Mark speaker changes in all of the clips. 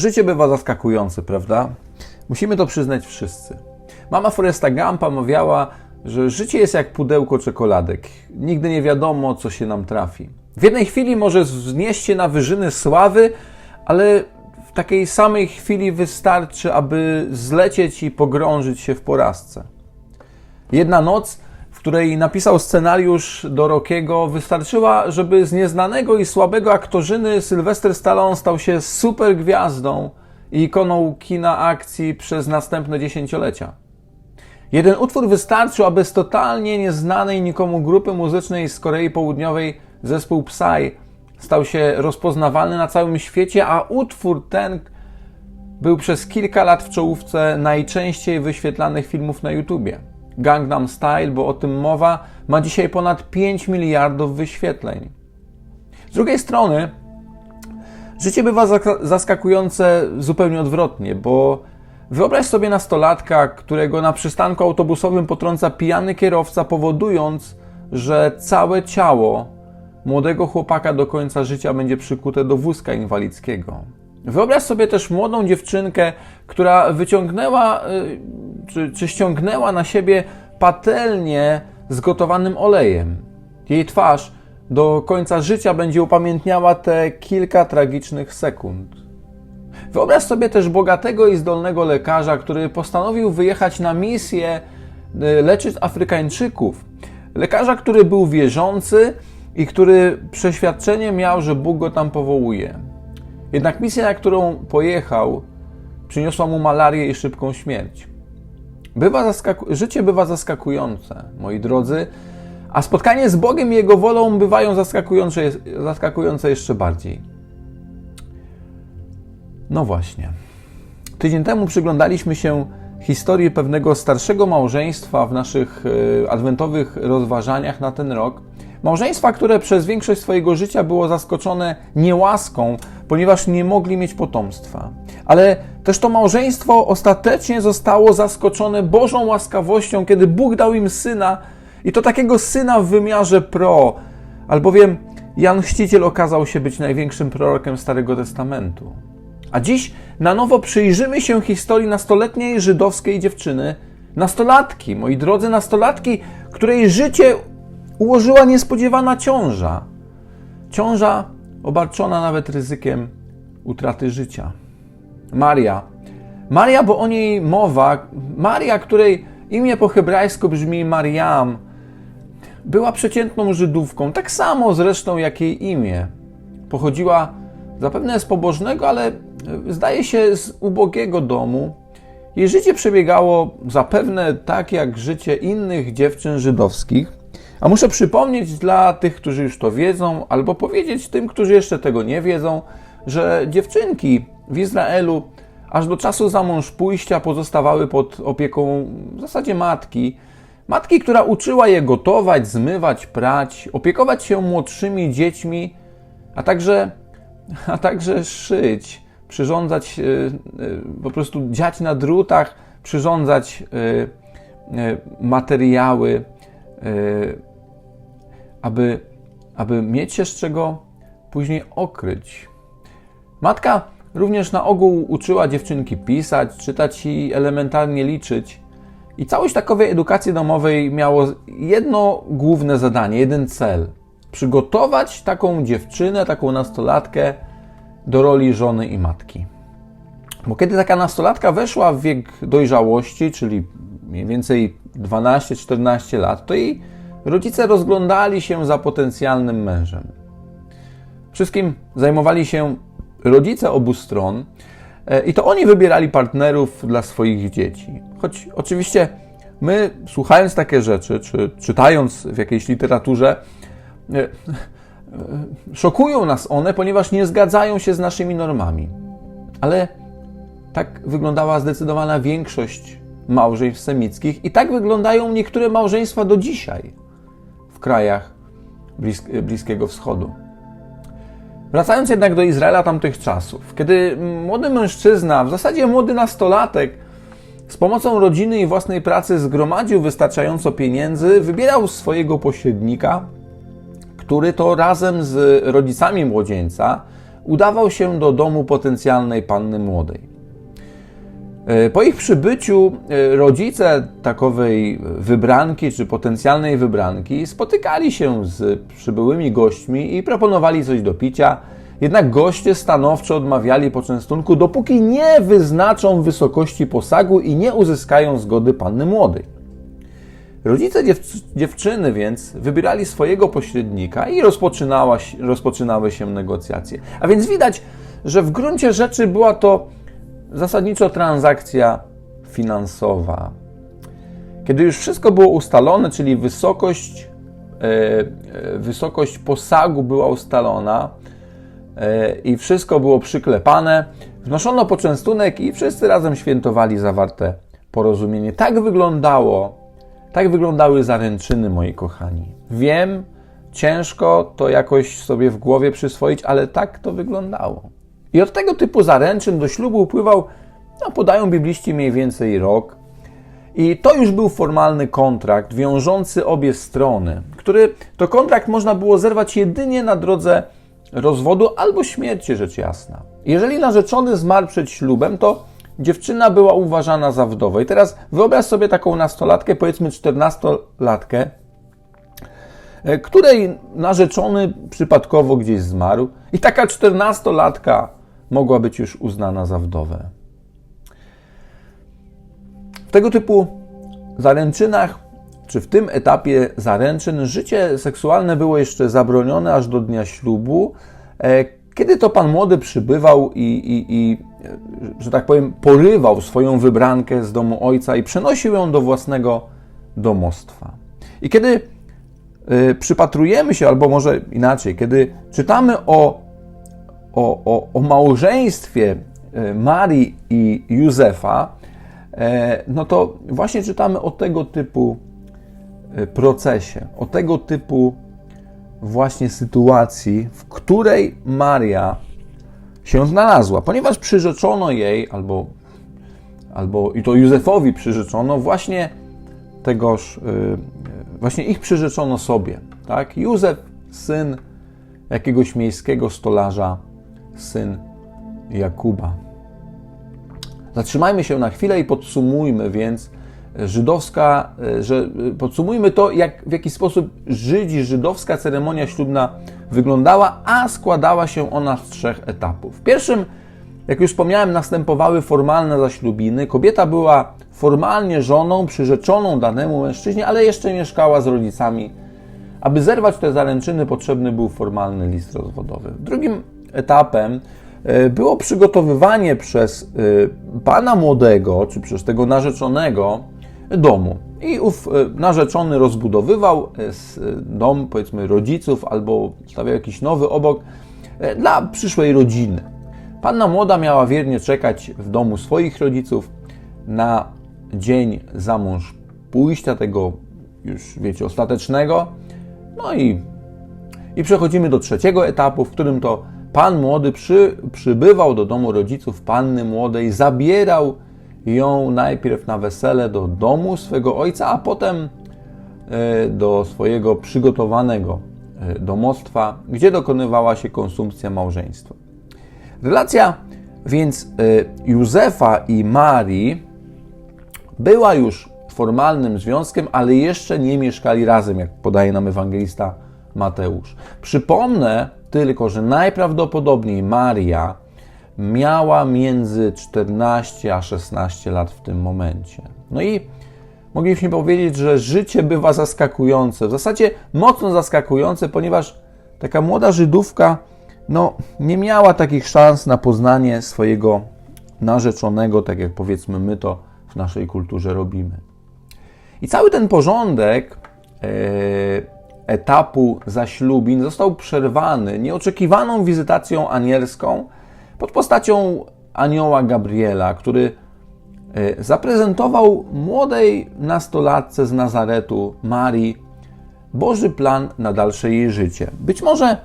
Speaker 1: Życie bywa zaskakujące, prawda? Musimy to przyznać wszyscy. Mama Foresta Gampa mawiała, że życie jest jak pudełko czekoladek. Nigdy nie wiadomo, co się nam trafi. W jednej chwili może wznieść się na wyżyny sławy, ale w takiej samej chwili wystarczy, aby zlecieć i pogrążyć się w porażce. Jedna noc, której napisał scenariusz do Rockiego, wystarczyła, żeby z nieznanego i słabego aktorzyny Sylwester Stallone stał się super gwiazdą i ikoną kina akcji przez następne dziesięciolecia. Jeden utwór wystarczył, aby z totalnie nieznanej nikomu grupy muzycznej z Korei Południowej zespół Psy stał się rozpoznawalny na całym świecie, a utwór ten był przez kilka lat w czołówce najczęściej wyświetlanych filmów na YouTubie. Gangnam Style, bo o tym mowa, ma dzisiaj ponad 5 miliardów wyświetleń. Z drugiej strony, życie bywa zaskakujące zupełnie odwrotnie, bo wyobraź sobie nastolatka, którego na przystanku autobusowym potrąca pijany kierowca, powodując, że całe ciało młodego chłopaka do końca życia będzie przykute do wózka inwalidzkiego. Wyobraź sobie też młodą dziewczynkę, która wyciągnęła y, czy, czy ściągnęła na siebie patelnię z gotowanym olejem. Jej twarz do końca życia będzie upamiętniała te kilka tragicznych sekund. Wyobraź sobie też bogatego i zdolnego lekarza, który postanowił wyjechać na misję y, leczyć Afrykańczyków. Lekarza, który był wierzący i który przeświadczenie miał, że Bóg go tam powołuje. Jednak misja, na którą pojechał, przyniosła mu malarię i szybką śmierć. Bywa życie bywa zaskakujące, moi drodzy, a spotkanie z Bogiem i Jego wolą bywają zaskakujące, zaskakujące jeszcze bardziej. No właśnie. Tydzień temu przyglądaliśmy się historii pewnego starszego małżeństwa w naszych e, adwentowych rozważaniach na ten rok. Małżeństwa, które przez większość swojego życia było zaskoczone niełaską, ponieważ nie mogli mieć potomstwa. Ale też to małżeństwo ostatecznie zostało zaskoczone Bożą łaskawością, kiedy Bóg dał im syna, i to takiego syna w wymiarze pro, albowiem Jan Chrzciciel okazał się być największym prorokiem Starego Testamentu. A dziś na nowo przyjrzymy się historii nastoletniej żydowskiej dziewczyny, nastolatki, moi drodzy, nastolatki, której życie ułożyła niespodziewana ciąża. Ciąża obarczona nawet ryzykiem utraty życia. Maria. Maria, bo o niej mowa, Maria, której imię po hebrajsku brzmi Mariam, była przeciętną Żydówką, tak samo zresztą jak jej imię. Pochodziła zapewne z pobożnego, ale zdaje się z ubogiego domu. Jej życie przebiegało zapewne tak jak życie innych dziewczyn żydowskich. A muszę przypomnieć dla tych, którzy już to wiedzą, albo powiedzieć tym, którzy jeszcze tego nie wiedzą, że dziewczynki w Izraelu aż do czasu za mąż pójścia pozostawały pod opieką w zasadzie matki. Matki, która uczyła je gotować, zmywać, prać, opiekować się młodszymi dziećmi, a także, a także szyć, przyrządzać, e, e, po prostu dziać na drutach, przyrządzać e, materiały, aby, aby mieć się z czego później okryć. Matka również na ogół uczyła dziewczynki pisać, czytać i elementarnie liczyć. I całość takowej edukacji domowej miało jedno główne zadanie, jeden cel: przygotować taką dziewczynę, taką nastolatkę do roli żony i matki. Bo kiedy taka nastolatka weszła w wiek dojrzałości, czyli mniej więcej 12-14 lat, to jej rodzice rozglądali się za potencjalnym mężem. Wszystkim zajmowali się rodzice obu stron e, i to oni wybierali partnerów dla swoich dzieci. Choć oczywiście my, słuchając takie rzeczy, czy czytając w jakiejś literaturze, e, e, szokują nas one, ponieważ nie zgadzają się z naszymi normami. Ale tak wyglądała zdecydowana większość małżeństw semickich i tak wyglądają niektóre małżeństwa do dzisiaj krajach Bliskiego Wschodu. Wracając jednak do Izraela tamtych czasów, kiedy młody mężczyzna, w zasadzie młody nastolatek, z pomocą rodziny i własnej pracy zgromadził wystarczająco pieniędzy, wybierał swojego pośrednika, który to razem z rodzicami młodzieńca udawał się do domu potencjalnej panny młodej. E, Po ich przybyciu e, rodzice takowej wybranki czy potencjalnej wybranki spotykali się z przybyłymi gośćmi i proponowali coś do picia. Jednak goście stanowczo odmawiali poczęstunku, dopóki nie wyznaczą wysokości posagu i nie uzyskają zgody panny młodej. Rodzice dziew- dziewczyny więc wybierali swojego pośrednika i rozpoczynała, rozpoczynały się negocjacje. A więc widać, że w gruncie rzeczy była to zasadniczo transakcja finansowa. Kiedy już wszystko było ustalone, czyli wysokość, e, e, wysokość posagu była ustalona e, i wszystko było przyklepane, wnoszono poczęstunek i wszyscy razem świętowali zawarte porozumienie. Tak wyglądało, tak wyglądały zaręczyny, moi kochani. Wiem, ciężko to jakoś sobie w głowie przyswoić, ale tak to wyglądało. I od tego typu zaręczyn do ślubu upływał, no podają bibliści mniej więcej rok. I to już był formalny kontrakt wiążący obie strony, który to kontrakt można było zerwać jedynie na drodze rozwodu albo śmierci, rzecz jasna. Jeżeli narzeczony zmarł przed ślubem, to dziewczyna była uważana za wdowę. I teraz wyobraź sobie taką nastolatkę, powiedzmy 14-latkę, e, której narzeczony przypadkowo gdzieś zmarł, i taka 14-latka mogła być już uznana za wdowę. W tego typu zaręczynach, czy w tym etapie zaręczyn, życie seksualne było jeszcze zabronione aż do dnia ślubu, e, kiedy to pan młody przybywał i, i, i e, że tak powiem, porywał swoją wybrankę z domu ojca i przenosił ją do własnego domostwa. I kiedy y, przypatrujemy się, albo może inaczej, kiedy czytamy o, o, o, o małżeństwie y, Marii i Józefa, e, no to właśnie czytamy o tego typu y, procesie, o tego typu właśnie sytuacji, w której Maria się znalazła, ponieważ przyrzeczono jej, albo, albo i to Józefowi przyrzeczono właśnie tegoż, właśnie ich przyrzeczono sobie, tak? Józef, syn jakiegoś miejskiego stolarza, syn Jakuba. Zatrzymajmy się na chwilę i podsumujmy więc żydowska, że podsumujmy to, jak, w jaki sposób Żydzi, żydowska ceremonia ślubna wyglądała, a składała się ona z trzech etapów. W pierwszym, jak już wspomniałem, następowały formalne zaślubiny. Kobieta była formalnie żoną, przyrzeczoną danemu mężczyźnie, ale jeszcze mieszkała z rodzicami. Aby zerwać te zaręczyny, potrzebny był formalny list rozwodowy. Drugim etapem e, było przygotowywanie przez e, pana młodego, czy przez tego narzeczonego domu. I ów e, narzeczony rozbudowywał dom, powiedzmy, rodziców albo stawiał jakiś nowy obok dla przyszłej rodziny. Panna młoda miała wiernie czekać w domu swoich rodziców na dzień za mąż pójścia, tego już wiecie, ostatecznego. No i, i przechodzimy do trzeciego etapu, w którym to pan młody przy, przybywał do domu rodziców panny młodej, zabierał ją najpierw na wesele do domu swego ojca, a potem do swojego przygotowanego domostwa, gdzie dokonywała się konsumpcja małżeństwa. Relacja więc Józefa i Marii była już formalnym związkiem, ale jeszcze nie mieszkali razem, jak podaje nam ewangelista Mateusz. Przypomnę tylko, że najprawdopodobniej Maria miała między 14 a 16 lat w tym momencie. No i mogliśmy powiedzieć, że życie bywa zaskakujące, w zasadzie mocno zaskakujące, ponieważ taka młoda Żydówka no, nie miała takich szans na poznanie swojego narzeczonego, tak jak powiedzmy my to w naszej kulturze robimy. I cały ten porządek e, etapu zaślubin został przerwany nieoczekiwaną wizytacją anielską pod postacią anioła Gabriela, który e, zaprezentował młodej nastolatce z Nazaretu, Marii, Boży plan na dalsze jej życie. Być może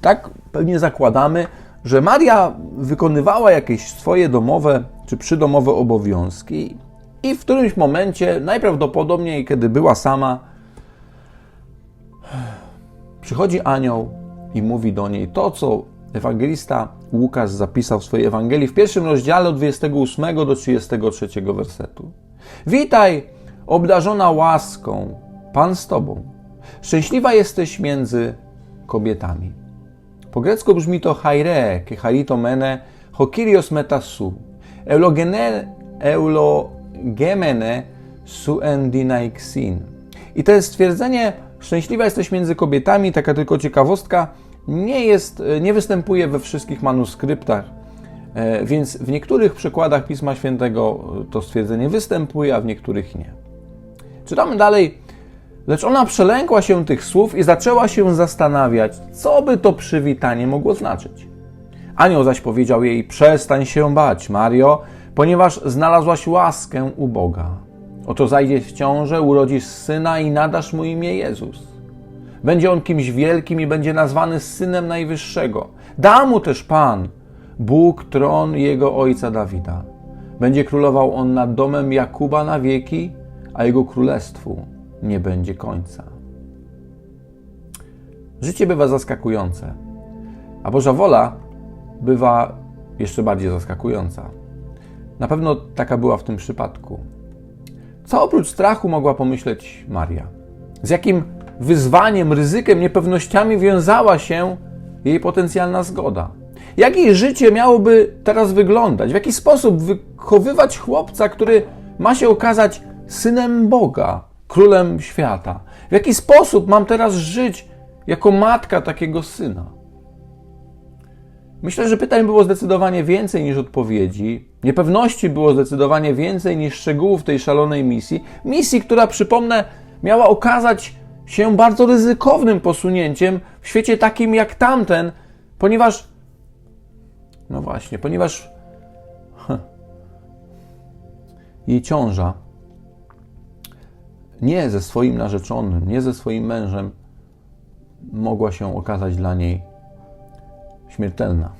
Speaker 1: tak pewnie zakładamy, że Maria wykonywała jakieś swoje domowe czy przydomowe obowiązki i w którymś momencie, najprawdopodobniej kiedy była sama, przychodzi anioł i mówi do niej to, co ewangelista Łukasz zapisał w swojej Ewangelii w pierwszym rozdziale od 28 do 33 wersetu. Witaj, obdarzona łaską, Pan z Tobą. Szczęśliwa jesteś między kobietami. Po grecku brzmi to haire, ke harito mene, hokirios metasu, eulogene, eulogemene su endinaixin. I to jest stwierdzenie, szczęśliwa jesteś między kobietami, taka tylko ciekawostka, nie, jest, nie występuje we wszystkich manuskryptach, e, więc w niektórych przykładach Pisma Świętego to stwierdzenie występuje, a w niektórych nie. Czytamy dalej. Lecz ona przelękła się tych słów i zaczęła się zastanawiać, co by to przywitanie mogło znaczyć. Anioł zaś powiedział jej: Przestań się bać, Mario, ponieważ znalazłaś łaskę u Boga. Oto zajdzie w ciążę, urodzisz syna i nadasz mu imię Jezus. Będzie on kimś wielkim i będzie nazwany synem Najwyższego. Da mu też Pan, Bóg, tron jego ojca Dawida. Będzie królował on nad domem Jakuba na wieki, a jego królestwu nie będzie końca. Życie bywa zaskakujące, a Boża wola bywa jeszcze bardziej zaskakująca. Na pewno taka była w tym przypadku. Co oprócz strachu mogła pomyśleć Maria? Z jakim wyzwaniem, ryzykiem, niepewnościami wiązała się jej potencjalna zgoda? Jak jej życie miałoby teraz wyglądać? W jaki sposób wychowywać chłopca, który ma się okazać synem Boga, królem świata? W jaki sposób mam teraz żyć jako matka takiego syna? Myślę, że pytań było zdecydowanie więcej niż odpowiedzi. Niepewności było zdecydowanie więcej niż szczegółów tej szalonej misji. Misji, która, przypomnę, miała okazać się bardzo ryzykownym posunięciem w świecie takim jak tamten, ponieważ, no właśnie, ponieważ jej ciąża nie ze swoim narzeczonym, nie ze swoim mężem mogła się okazać dla niej śmiertelna.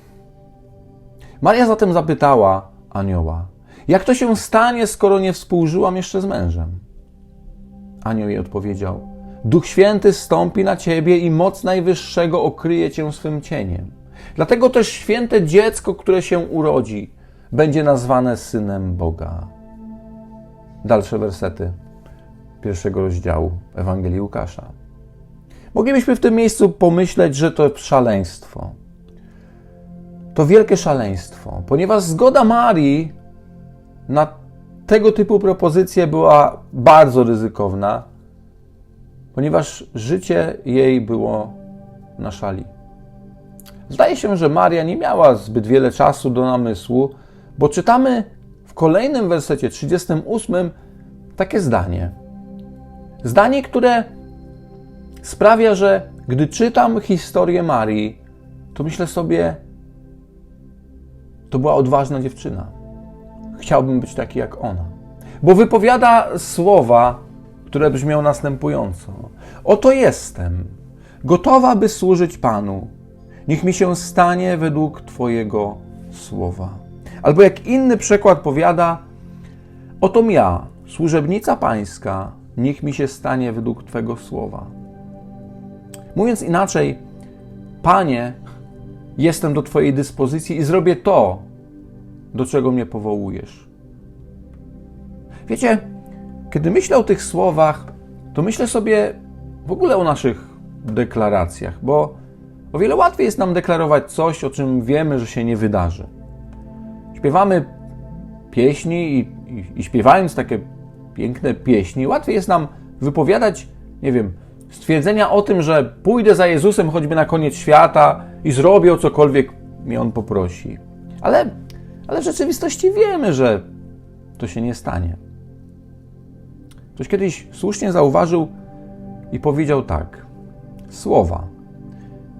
Speaker 1: Maria zatem zapytała anioła: Jak to się stanie, skoro nie współżyłam jeszcze z mężem? Anioł jej odpowiedział: Duch Święty stąpi na ciebie i moc Najwyższego okryje cię swym cieniem. Dlatego też święte dziecko, które się urodzi, będzie nazwane synem Boga. Dalsze wersety pierwszego rozdziału Ewangelii Łukasza. Moglibyśmy w tym miejscu pomyśleć, że to szaleństwo. To wielkie szaleństwo, ponieważ zgoda Marii na tego typu propozycję była bardzo ryzykowna ponieważ życie jej było na szali. Zdaje się, że Maria nie miała zbyt wiele czasu do namysłu, bo czytamy w kolejnym wersecie 38 takie zdanie. Zdanie, które sprawia, że gdy czytam historię Marii, to myślę sobie, to była odważna dziewczyna. Chciałbym być taki jak ona. Bo wypowiada słowa, które brzmią następująco: Oto jestem, gotowa, by służyć Panu. Niech mi się stanie według Twojego słowa. Albo jak inny przekład powiada: Oto ja, służebnica Pańska, niech mi się stanie według Twego słowa. Mówiąc inaczej, Panie, jestem do Twojej dyspozycji i zrobię to, do czego mnie powołujesz. Wiecie, kiedy myślę o tych słowach, to myślę sobie w ogóle o naszych deklaracjach, bo o wiele łatwiej jest nam deklarować coś, o czym wiemy, że się nie wydarzy. Śpiewamy pieśni i, i, i śpiewając takie piękne pieśni, łatwiej jest nam wypowiadać, nie wiem, stwierdzenia o tym, że pójdę za Jezusem choćby na koniec świata i zrobię cokolwiek mi On poprosi. Ale, ale w rzeczywistości wiemy, że to się nie stanie. Ktoś kiedyś słusznie zauważył i powiedział tak: Słowa.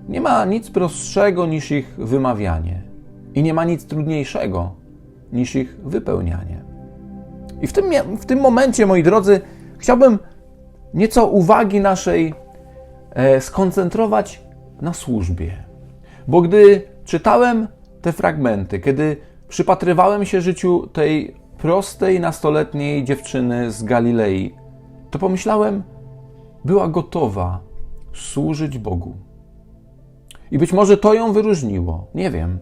Speaker 1: Nie ma nic prostszego niż ich wymawianie, i nie ma nic trudniejszego niż ich wypełnianie. I w tym, w tym momencie, moi drodzy, chciałbym nieco uwagi naszej e, skoncentrować na służbie. Bo gdy czytałem te fragmenty, kiedy przypatrywałem się życiu tej prostej nastoletniej dziewczyny z Galilei, to pomyślałem, była gotowa służyć Bogu. I być może to ją wyróżniło. Nie wiem,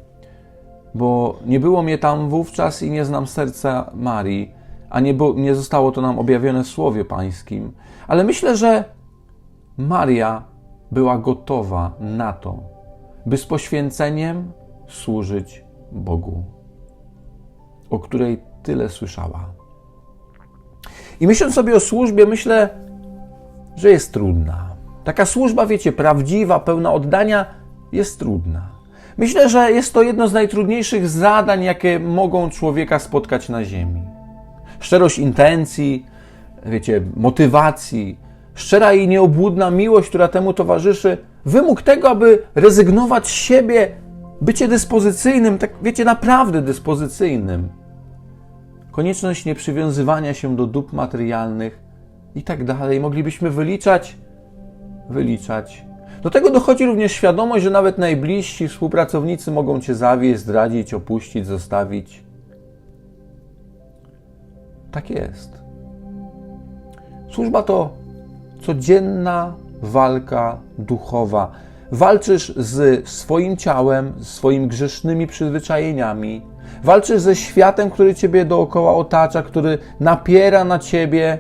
Speaker 1: bo nie było mnie tam wówczas i nie znam serca Marii, a nie, było, nie zostało to nam objawione w Słowie Pańskim. Ale myślę, że Maria była gotowa na to, by z poświęceniem służyć Bogu, o której tyle słyszała. I myśląc sobie o służbie, myślę, że jest trudna. Taka służba, wiecie, prawdziwa, pełna oddania, jest trudna. Myślę, że jest to jedno z najtrudniejszych zadań, jakie mogą człowieka spotkać na Ziemi. Szczerość intencji, wiecie, motywacji, szczera i nieobłudna miłość, która temu towarzyszy, wymóg tego, aby rezygnować z siebie, bycie dyspozycyjnym, tak wiecie, naprawdę dyspozycyjnym. Konieczność nieprzywiązywania się do dóbr materialnych i tak dalej. Moglibyśmy wyliczać, wyliczać. Do tego dochodzi również świadomość, że nawet najbliżsi współpracownicy mogą cię zawieść, zdradzić, opuścić, zostawić. Tak jest. Służba to codzienna walka duchowa. Walczysz z swoim ciałem, z swoimi grzesznymi przyzwyczajeniami. Walczysz ze światem, który ciebie dookoła otacza, który napiera na ciebie.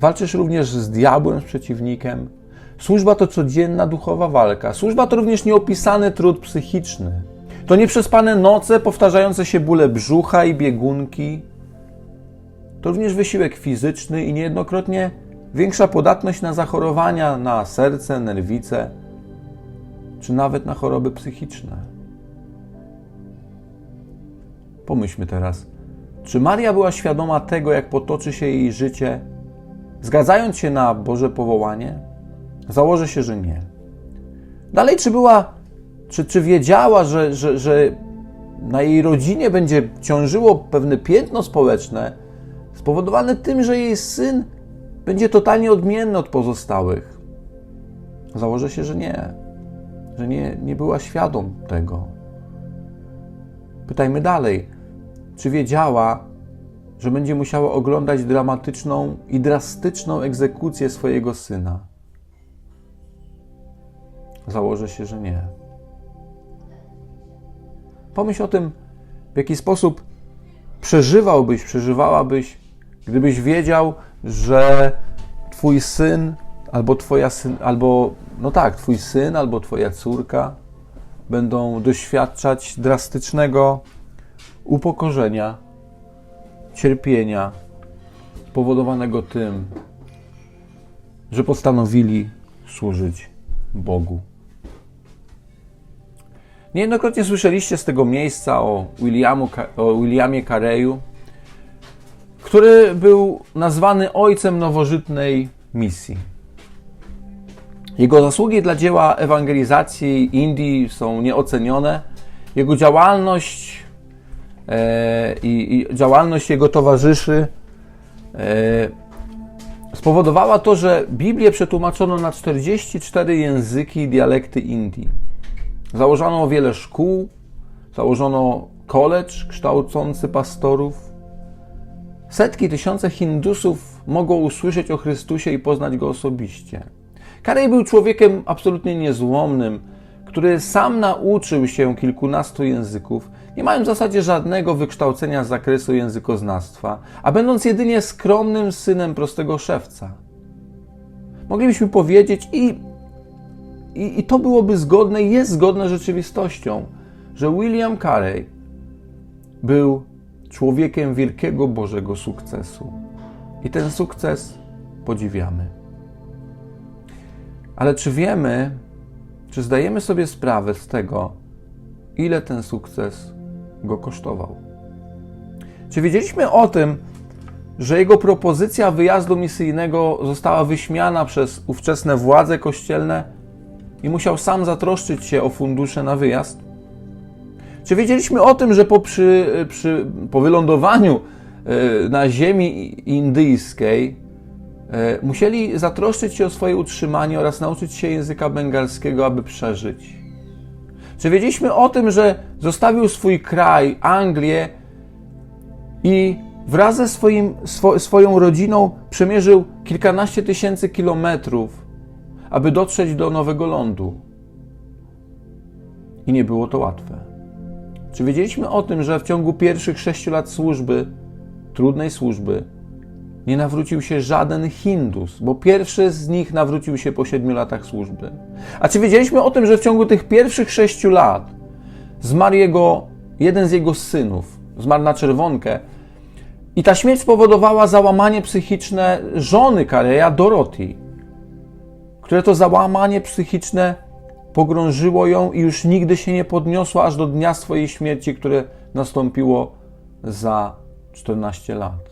Speaker 1: Walczysz również z diabłem, z przeciwnikiem. Służba to codzienna duchowa walka. Służba to również nieopisany trud psychiczny. To nieprzespane noce, powtarzające się bóle brzucha i biegunki. To również wysiłek fizyczny i niejednokrotnie większa podatność na zachorowania na serce, nerwice, czy nawet na choroby psychiczne. Pomyślmy teraz, czy Maria była świadoma tego, jak potoczy się jej życie, zgadzając się na Boże powołanie? Założę się, że nie. Dalej, czy była, czy, czy wiedziała, że, że, że na jej rodzinie będzie ciążyło pewne piętno społeczne spowodowane tym, że jej syn będzie totalnie odmienny od pozostałych? Założę się, że nie, że nie, nie była świadom tego. Pytajmy dalej, czy wiedziała, że będzie musiała oglądać dramatyczną i drastyczną egzekucję swojego syna? Założę się, że nie. Pomyśl o tym, w jaki sposób przeżywałbyś, przeżywałabyś, gdybyś wiedział, że twój syn albo twoja syn, albo no tak, twój syn albo twoja córka będą doświadczać drastycznego upokorzenia, cierpienia spowodowanego tym, że postanowili służyć Bogu. Niejednokrotnie słyszeliście z tego miejsca o, Williamu, o Williamie Careyu, który był nazwany ojcem nowożytnej misji. Jego zasługi dla dzieła ewangelizacji Indii są nieocenione. Jego działalność e, i, i, działalność jego towarzyszy e, spowodowała to, że Biblię przetłumaczono na 44 języki i dialekty Indii. Założono wiele szkół, założono college kształcący pastorów. Setki, tysiące Hindusów mogą usłyszeć o Chrystusie i poznać Go osobiście. Karej był człowiekiem absolutnie niezłomnym, który sam nauczył się kilkunastu języków, nie mając w zasadzie żadnego wykształcenia z zakresu językoznawstwa, a będąc jedynie skromnym synem prostego szewca. Moglibyśmy powiedzieć, i, i, i to byłoby zgodne, jest zgodne z rzeczywistością, że William Carey był człowiekiem wielkiego Bożego sukcesu. I ten sukces podziwiamy. Ale czy wiemy, czy zdajemy sobie sprawę z tego, ile ten sukces go kosztował? Czy wiedzieliśmy o tym, że jego propozycja wyjazdu misyjnego została wyśmiana przez ówczesne władze kościelne i musiał sam zatroszczyć się o fundusze na wyjazd? Czy wiedzieliśmy o tym, że po, przy, przy, po wylądowaniu e, na ziemi indyjskiej e, musieli zatroszczyć się o swoje utrzymanie oraz nauczyć się języka bengalskiego, aby przeżyć? Czy wiedzieliśmy o tym, że zostawił swój kraj, Anglię i wraz ze swoim, swo, swoją rodziną przemierzył kilkanaście tysięcy kilometrów, aby dotrzeć do nowego lądu? I nie było to łatwe. Czy wiedzieliśmy o tym, że w ciągu pierwszych sześciu lat służby, trudnej służby, nie nawrócił się żaden Hindus, bo pierwszy z nich nawrócił się po siedmiu latach służby. A czy wiedzieliśmy o tym, że w ciągu tych pierwszych sześciu lat zmarł jego, jeden z jego synów, zmarł na czerwonkę i ta śmierć spowodowała załamanie psychiczne żony Kareja, Dorothy, które to załamanie psychiczne pogrążyło ją i już nigdy się nie podniosła aż do dnia swojej śmierci, które nastąpiło za 14 lat.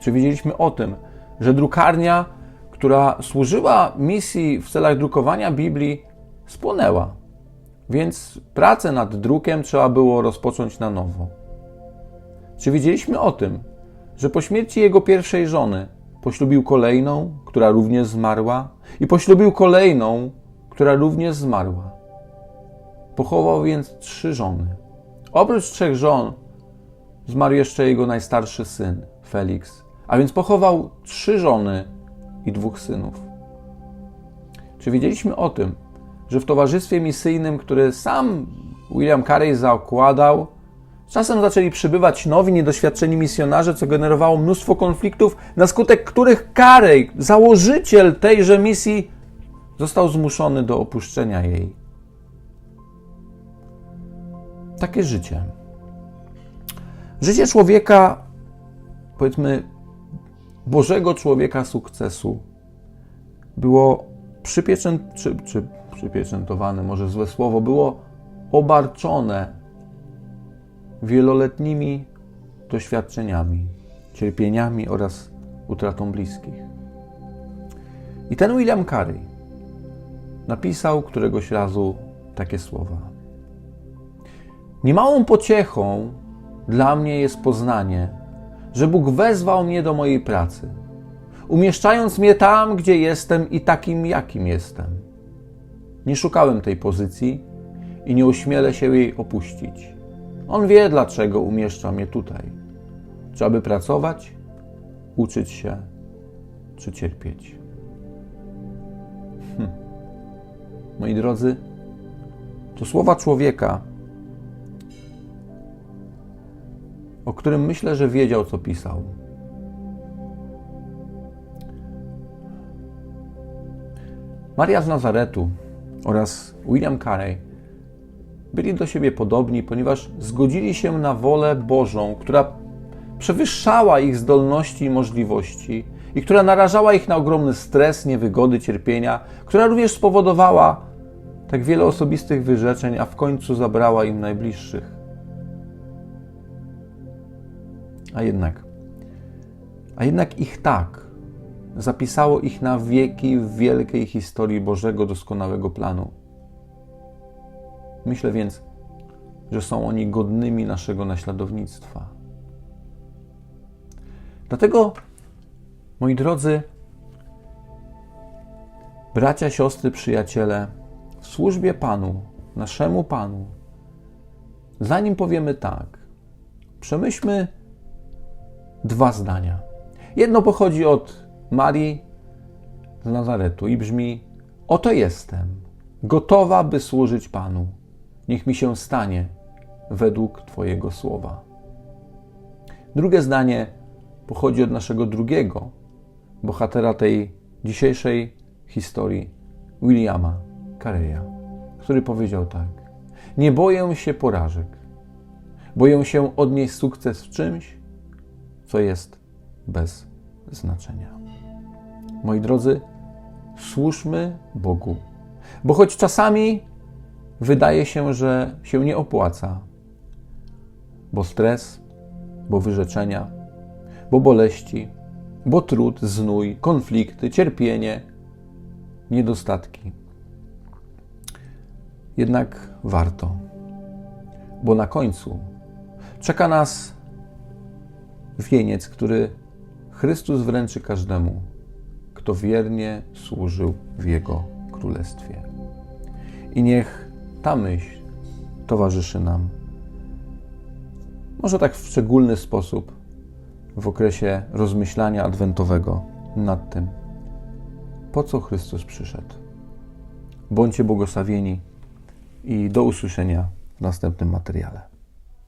Speaker 1: Czy wiedzieliśmy o tym, że drukarnia, która służyła misji w celach drukowania Biblii, spłonęła? Więc pracę nad drukiem trzeba było rozpocząć na nowo. Czy wiedzieliśmy o tym, że po śmierci jego pierwszej żony poślubił kolejną, która również zmarła, i poślubił kolejną, która również zmarła? Pochował więc trzy żony. Oprócz trzech żon zmarł jeszcze jego najstarszy syn, Felix, a więc pochował trzy żony i dwóch synów. Czy wiedzieliśmy o tym, że w towarzystwie misyjnym, które sam William Carey zakładał, czasem zaczęli przybywać nowi, niedoświadczeni misjonarze, co generowało mnóstwo konfliktów, na skutek których Carey, założyciel tejże misji, został zmuszony do opuszczenia jej. Takie życie. Życie człowieka, powiedzmy, Bożego człowieka sukcesu było przypieczę, czy, czy przypieczętowane, może złe słowo, było obarczone wieloletnimi doświadczeniami, cierpieniami oraz utratą bliskich. I ten William Carey napisał któregoś razu takie słowa. Niemałą pociechą dla mnie jest poznanie, że Bóg wezwał mnie do mojej pracy, umieszczając mnie tam, gdzie jestem i takim, jakim jestem. Nie szukałem tej pozycji i nie ośmielę się jej opuścić. On wie, dlaczego umieszcza mnie tutaj. Czy aby pracować, uczyć się, czy cierpieć. Hm. Moi drodzy, to słowa człowieka, o którym myślę, że wiedział, co pisał. Maria z Nazaretu oraz William Carey byli do siebie podobni, ponieważ zgodzili się na wolę Bożą, która przewyższała ich zdolności i możliwości i która narażała ich na ogromny stres, niewygody, cierpienia, która również spowodowała tak wiele osobistych wyrzeczeń, a w końcu zabrała im najbliższych. A jednak, a jednak ich tak zapisało ich na wieki w wielkiej historii Bożego doskonałego planu. Myślę więc, że są oni godnymi naszego naśladownictwa. Dlatego, moi drodzy, bracia, siostry, przyjaciele, w służbie Panu, naszemu Panu, zanim powiemy tak, przemyślmy dwa zdania. Jedno pochodzi od Marii z Nazaretu i brzmi: Oto jestem, gotowa, by służyć Panu. Niech mi się stanie według Twojego słowa. Drugie zdanie pochodzi od naszego drugiego bohatera tej dzisiejszej historii, Williama Careya, który powiedział tak: Nie boję się porażek. Boję się odnieść sukces w czymś, co jest bez znaczenia. Moi drodzy, służmy Bogu, bo choć czasami wydaje się, że się nie opłaca, bo stres, bo wyrzeczenia, bo boleści, bo trud, znój, konflikty, cierpienie, niedostatki. Jednak warto, bo na końcu czeka nas wieniec, który Chrystus wręczy każdemu, kto wiernie służył w Jego Królestwie. I niech ta myśl towarzyszy nam, może tak w szczególny sposób, w okresie rozmyślania adwentowego nad tym, po co Chrystus przyszedł. Bądźcie błogosławieni i do usłyszenia w następnym materiale.